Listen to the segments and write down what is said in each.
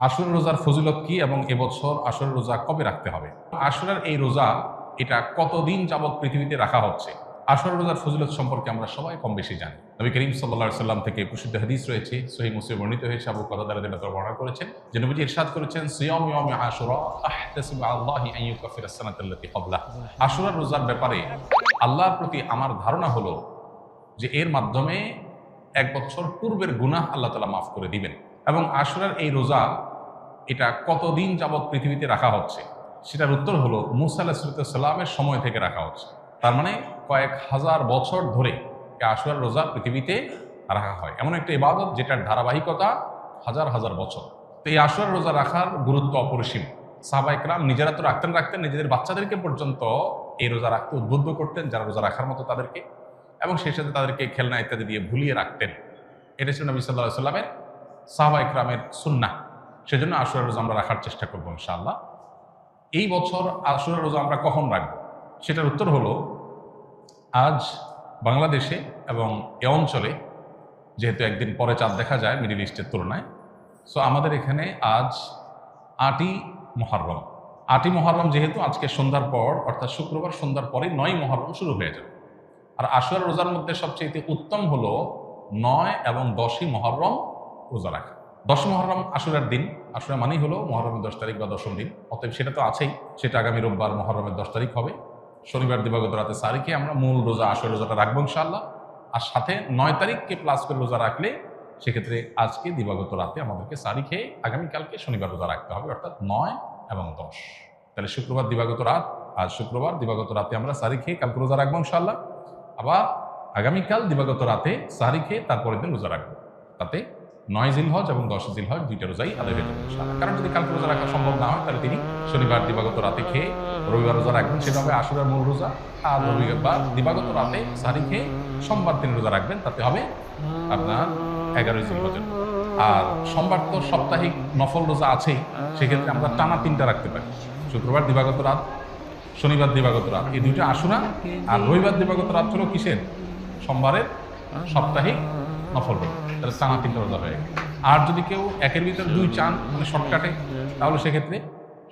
আশুরের রোজার ফজিলত কি এবং এবছর আশুরের রোজা কবে রাখতে হবে? আশুরের এই রোজা, এটা কতদিন যাবৎ পৃথিবীতে রাখা হচ্ছে? আশুরের রোজার ফজিলত সম্পর্কে আমরা সবাই কম বেশি জানি। নবী করিম সাল্লা সাল্লাম থেকে প্রসিদ্ধ হাদিস রয়েছে সহি মুসলিম বর্ণিত হয়েছে, আবু কথা দ্বারা দেবতা বর্ণনা করেছেন যে নবীজি ইরশাদ করেছেন, সিয়ম ইয়ম আশুরা আহতাসিবু আল্লাহি আন ইউকাফির আস-সানাতাল্লাতী ক্বাবলা আশুরার রোজার ব্যাপারে আল্লাহর প্রতি আমার ধারণা হলো যে এর মাধ্যমে এক বছর পূর্বের গুনাহ আল্লাহ তালা মাফ করে দিবেন। এবং আশুরার এই রোজা এটা কতদিন যাবৎ পৃথিবীতে রাখা হচ্ছে? সেটার উত্তর হলো মুসা আলাহিসাল্লামের সময় থেকে রাখা হচ্ছে। তার মানে কয়েক হাজার বছর ধরে আশুরার রোজা পৃথিবীতে রাখা হয়। এমন একটা ইবাদত যেটার ধারাবাহিকতা হাজার হাজার বছর। তো এই আশুরার রোজা রাখার গুরুত্ব অপরিসীম। সাহবাইকরাম নিজেরা তো রাখতেন রাখতেন, নিজেদের বাচ্চাদেরকে পর্যন্ত এই রোজা রাখতে উদ্বুদ্ধ করতেন, যারা রোজা রাখার মতো তাদেরকে। এবং সেই সাথে তাদেরকে খেলনা ইত্যাদি দিয়ে ভুলিয়ে রাখতেন। এটা ছিল নবী সাল্লাহ সাল্লামের সাহবা ইকরামের সুন্না সেজন্য আশুরা রোজা আমরা রাখার চেষ্টা করব ইনশাআল্লাহ। এই বছর আশুরা রোজা আমরা কখন রাখব? সেটার উত্তর হলো, আজ বাংলাদেশে এবং এ অঞ্চলে, যেহেতু একদিন পরে চাঁদ দেখা যায় মিডিল ইস্টের তুলনায়, সো আমাদের এখানে আজ আটই মহরম আটই মহরম যেহেতু আজকে সন্ধ্যার পর, অর্থাৎ শুক্রবার সন্ধ্যার পরে নয় মহরম শুরু হয়ে যাবে। আর আশুরা রোজার মধ্যে সবচেয়ে উত্তম হলো নয় এবং দশই মহরম রোজা রাখা। দশ মহরম আশুরার দিন। আশুরা মানেই হলো মহরমের দশ তারিখ বা দশম দিন। অতএব সেটা তো আছেই। সেটা আগামী রোববার মহরমের দশ তারিখ হবে। শনিবার, দিবাগত রাতে সারিখে আমরা মূল রোজা আশুরা রোজাটা রাখব ইনশাআল্লাহ। আর সাথে নয় তারিখকে প্লাস করে রোজা রাখলে সেক্ষেত্রে আজকে দিবাগত রাতে আমাদেরকে সারি খেয়ে আগামীকালকে শনিবার রোজা রাখতে হবে, অর্থাৎ নয় এবং দশ। তাহলে শুক্রবার, দিবাগত রাত। আজ শুক্রবার, দিবাগত রাতে আমরা সারি খেয়ে কালকে রোজা রাখব ইনশাআল্লাহ। আবার আগামীকাল দিবাগত রাতে সারি খেয়ে তারপরের দিন রোজা রাখব। তাতে নয় জিল হজ এবং দশ জিল হজ দুইটা রোজাই আদায় হয়ে যাবে কারণ যদি কালকে রোজা রাখা সম্ভব না হয়, তাহলে তিনি শনিবার দিবাগত রাতে খেয়ে রবিবার রোজা রাখবেন। সেটা হবে আশুরার মূল রোজা আর রবিবার দিবাগত রাতে সারি খেয়ে সোমবার দিন রোজা রাখবেন, তাতে হবে আপনার এগারোই জিল হজের আর সোমবার তো সাপ্তাহিক নফল রোজা আছেই, সেক্ষেত্রে আমরা টানা তিনটা রাখতে পারি। শুক্রবার দিবাগত রাত, শনিবার দিবাগত রাত, এই দুইটা আশুরা আর রবিবার দিবাগত রাত হলো কিসের? সোমবারের সাপ্তাহিক নফল রোজা তাহলে টানা তিনটা রোজা হয়ে গেল। আর যদি কেউ একের ভিতরে দুই চান মানে শর্টকাটে, তাহলে সেক্ষেত্রে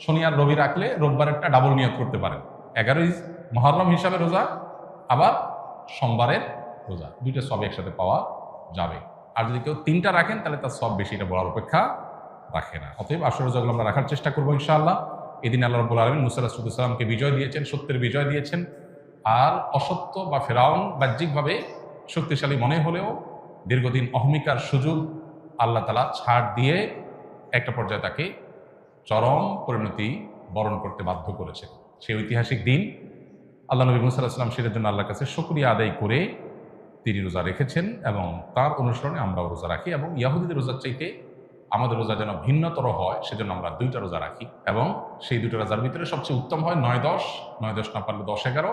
শনি আর রবি রাখলে রোববার একটা ডাবল নিয়োগ করতে পারেন। এগারোই মহরম হিসাবে রোজা, আবার সোমবারের রোজা। দুইটা সব একসাথে পাওয়া যাবে। আর যদি কেউ তিনটা রাখেন, তাহলে তার সব বেশি এটা বলার অপেক্ষা রাখে না। অতএব আসর রোজাগুলো আমরা রাখার চেষ্টা করব ইনশাআল্লাহ। এদিন আল্লাহ রবুল আলমিন মুসাল্লাহামকে বিজয় দিয়েছেন, সত্যের বিজয় দিয়েছেন। আর অসত্য বা ফেরাউন বাহ্যিকভাবে শক্তিশালী মনে হলেও দীর্ঘদিন অহমিকার সুযোগ আল্লাহ তালা ছাড় দিয়ে একটা পর্যায়ে তাকে চরম পরিণতি বরণ করতে বাধ্য করেছে সেই ঐতিহাসিক দিন আল্লাহ নবী মুসাল্লাহাম সেটার জন্য আল্লাহর কাছে শুক্রিয়া আদায় করে তিনি রোজা রেখেছেন এবং তার অনুসরণে আমরাও রোজা রাখি এবং ইয়াহুদিদের রোজার চাইতে আমাদের রোজা যেন ভিন্নতর হয়, সেজন্য আমরা দুইটা রোজা রাখি এবং সেই দুটো রোজার ভিতরে সবচেয়ে উত্তম হয় নয় দশ নয় দশ না পারলে দশ এগারো।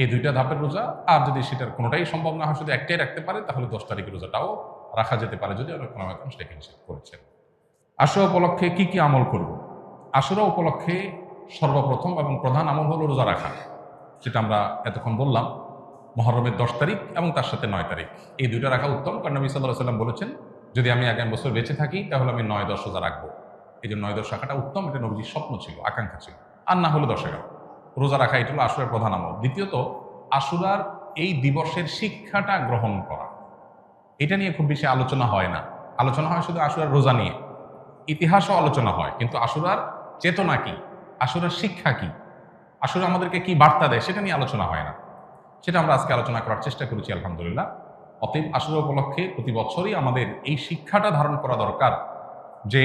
এই দুইটা ধাপের রোজা, আর যদি সেটার কোনোটাই সম্ভব না হয়, শুধু একটাই রাখতে পারে, তাহলে দশ তারিখের রোজাটাও রাখা যেতে পারে, যদি কোনো এখন সেটাকে নিষেধ করেছেন। আশুরা উপলক্ষে কি কি আমল করব? আশুরা উপলক্ষে সর্বপ্রথম এবং প্রধান আমল হলো রোজা রাখা, যেটা আমরা এতক্ষণ বললাম, মহরমের দশ তারিখ এবং তার সাথে নয় তারিখ। এই দুইটা রাখা উত্তম, কারণ নবী সাল্লাহ সাল্লাম বলেছেন, যদি আমি আগামী বছর বেঁচে থাকি, তাহলে আমি নয় দশ রোজা রাখব। এই যে নয় দশ রাখাটা উত্তম, এটা নবীজির স্বপ্ন ছিল, আকাঙ্ক্ষা ছিল, আর না হলো দশ এগারো। রোজা রাখা, এটা হলো আশুরার প্রধান আমল। দ্বিতীয়ত, আশুরার এই দিবসের শিক্ষাটা গ্রহণ করা। এটা নিয়ে খুব বেশি আলোচনা হয় না। আলোচনা হয় শুধু আশুরার রোজা নিয়ে। ইতিহাসও আলোচনা হয়, কিন্তু আশুরার চেতনা কি? আশুরার শিক্ষা কি? আসলে আমাদেরকে কি বার্তা দেয়? সেটা নিয়ে আলোচনা হয় না। সেটা আমরা আজকে আলোচনা করার চেষ্টা করেছি, আলহামদুলিল্লাহ। অতএব আসলে উপলক্ষে প্রতি বছরই আমাদের এই শিক্ষাটা ধারণ করা দরকার যে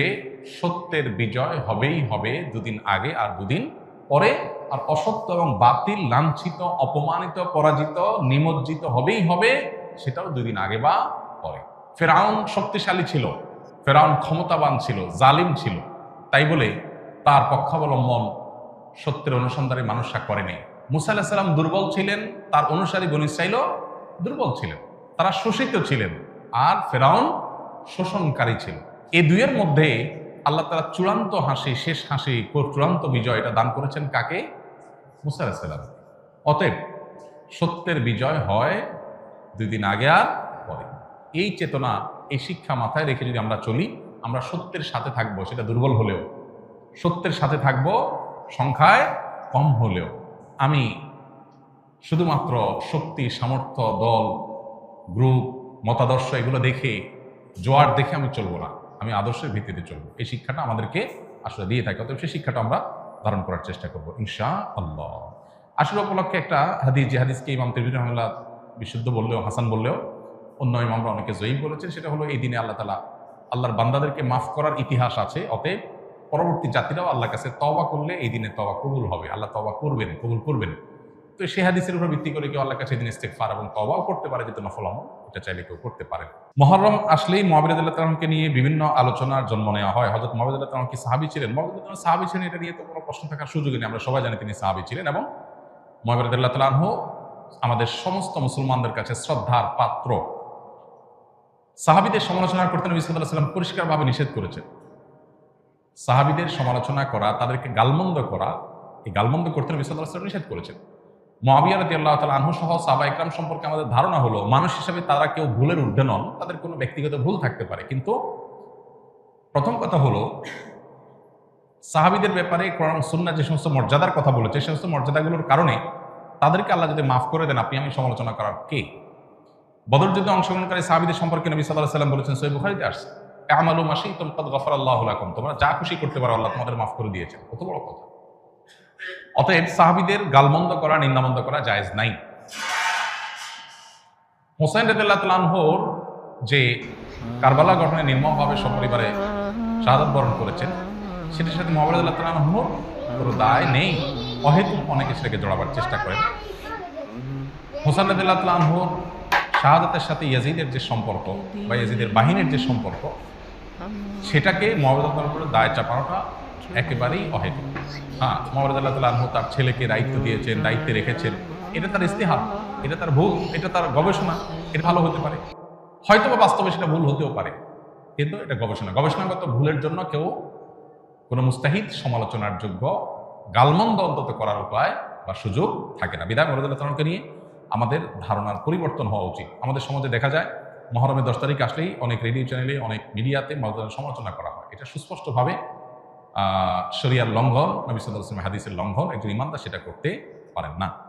সত্যের বিজয় হবেই হবে দুদিন আগে আর দুদিন পরে আর অসত্য এবং বাতিল, লাঞ্ছিত, অপমানিত, পরাজিত, নিমজ্জিত হবেই হবে, সেটাও দুদিন আগে বা পরে। ফেরাউন শক্তিশালী ছিল। ফেরাউন ক্ষমতাবান ছিল, জালিম ছিল। তাই বলে তার পক্ষাবলম্বন সত্যের অনুসন্ধানে মানুষরা করেনি। মুসা আলাহিসাল্লাম দুর্বল ছিলেন, তার অনুসারী বনিসাইল দুর্বল ছিলেন। তারা শোষিত ছিলেন, আর ফেরাউন শোষণকারী ছিল। এই দুইয়ের মধ্যে আল্লাহ তারা চূড়ান্ত হাসি, শেষ হাসি, চূড়ান্ত বিজয় এটা দান করেছেন কাকে? মুসা আলাহিসাল্লাম অতএব সত্যের বিজয় হয় দুই দিন আগে আর পরে। এই চেতনা, এই শিক্ষা মাথায় রেখে যদি আমরা চলি, আমরা সত্যের সাথে থাকব, সেটা দুর্বল হলেও। সত্যের সাথে থাকব, সংখ্যায় কম হলেও। আমি শুধুমাত্র শক্তি, সামর্থ্য, দল, গ্রুপ, মতাদর্শ এগুলো দেখে, জোয়ার দেখে আমি চলবো না। আমি আদর্শের ভিত্তিতে চলবো। এই শিক্ষাটা আমাদেরকে আসলে দিয়ে থাকে, অতএব সেই শিক্ষাটা আমরা ধারণ করার চেষ্টা করব ইনশা আল্লাহ আসলে উপলক্ষে একটা হাদিস, যে হাদিসকে ইমাম তিরমিজি রহমুল্লাহ বিশুদ্ধ বললেও, হাসান বললেও, অন্য ইমামরা অনেকে জয়ীব বলেছেন, সেটা হলো এই দিনে আল্লাহ তালা আল্লাহর বান্দাদেরকে মাফ করার ইতিহাস আছে, অতএব পরবর্তী জাতিরাও আল্লাহর কাছে তবা করলে এই দিনে তবা কবুল হবে। আল্লাহ তবা করবেন, কবুল করবেন। তো সেই হাদিসের উপর ভিত্তি করে কেউ আল্লাহর কাছে এই দিন ইস্তেকফার এবং তবাও করতে পারে যেহেতু নফল আমল এটা চাইলে কেউ করতে পারেন মহরম আসলেই মহাবিরাদুল্লাহ তালামকে নিয়ে বিভিন্ন আলোচনার জন্ম নেওয়া হয়। হজরত মহাবিদুল্লাহ কি সাহাবি ছিলেন? মহাবিদুল্লাহ সাহাবি ছিলেন, এটা নিয়ে তো কোনো প্রশ্ন থাকার সুযোগ নেই। আমরা সবাই জানি তিনি সাহাবি ছিলেন এবং মহাবিরাদুল্লাহ তালাহ আমাদের সমস্ত মুসলমানদের কাছে শ্রদ্ধার পাত্র। সাহাবিদের সমালোচনা করতে নবী সাল্লাহ সাল্লাম পরিষ্কারভাবে নিষেধ করেছেন। সাহাবিদের সমালোচনা করা, তাদেরকে গালমন্দ করা, এই গালমন্দ করতে নবী সাল্লাহ সাল্লাম নিষেধ করেছেন। মহাবিয়া রাতি আল্লাহ তালা আনহু সহ সাবা ইকরাম সম্পর্কে আমাদের ধারণা হলো, মানুষ হিসাবে তারা কেউ ভুলের ঊর্ধ্বে নন, তাদের কোনো ব্যক্তিগত ভুল থাকতে পারে। কিন্তু প্রথম কথা হলো, সাহাবিদের ব্যাপারে কোরআন সুন্না যে সমস্ত মর্যাদার কথা বলেছে, সে সমস্ত মর্যাদাগুলোর কারণে তাদেরকে আল্লাহ যদি মাফ করে দেন, আপনি আমি সমালোচনা করার কে? বদর যুদ্ধে অংশগ্রহণকারী সাহাবিদের সম্পর্কে নবী সাল্লাহ সাল্লাম বলেছেন সৈব বুখারিতে আসছে, আমালু মাসি তোমার গফর আল্লাহ তোমরা যা খুশি করতে পারো, আল্লাহ তোমাদের মাফ করে দিয়েছেন। কত বড় কথা। অতএব সাহাবিদের গালমন্দ করা, নিন্দামন্দ করা জায়েজ নাই। হোসেন রেদুল্লাহ যে কারবালা গঠনে নির্মমভাবে সপরিবারে শাহাদত বরণ করেছেন, সেটির সাথে মোহাম্মদ তালানহর কোনো দায় নেই। অহেতুক অনেকে সেটাকে জড়াবার চেষ্টা করেন। হোসেন রেদুল্লাহ তালানহর শাহাদাতের সাথে ইয়াজিদের যে সম্পর্ক বা ইয়াজিদের বাহিনীর যে সম্পর্ক, সেটাকে মোহাম্মদ দায় চাপানোটা একেবারেই অহেতুক। হ্যাঁ মোহাম্মদ আল্লাহ তার ছেলেকে দায়িত্ব দিয়েছেন, দায়িত্বে রেখেছেন। এটা তার ইস্তেহার, এটা তার ভুল, এটা তার গবেষণা, এটা ভালো হতে পারে। হয়তো বা বাস্তবে সেটা ভুল হতেও পারে, কিন্তু এটা গবেষণা। গবেষণাগত ভুলের জন্য কেউ কোনো মুস্তাহিদ সমালোচনার যোগ্য গালমন্দ অন্তত করার উপায় বা সুযোগ থাকে না। বিদায় মরদুল্লাহ তালকে নিয়ে আমাদের ধারণার পরিবর্তন হওয়া উচিত। আমাদের সমাজে দেখা যায় মহরমের দশ তারিখ আসলেই অনেক রেডিও চ্যানেলে অনেক মিডিয়াতে মহরমের সমালোচনা করা হয়। এটা সুস্পষ্টভাবে শরিয়ার লঙ্ঘন নবী সাল্লাহ হাদিসের লঙ্ঘন একজন ইমানদার সেটা করতে পারেন না।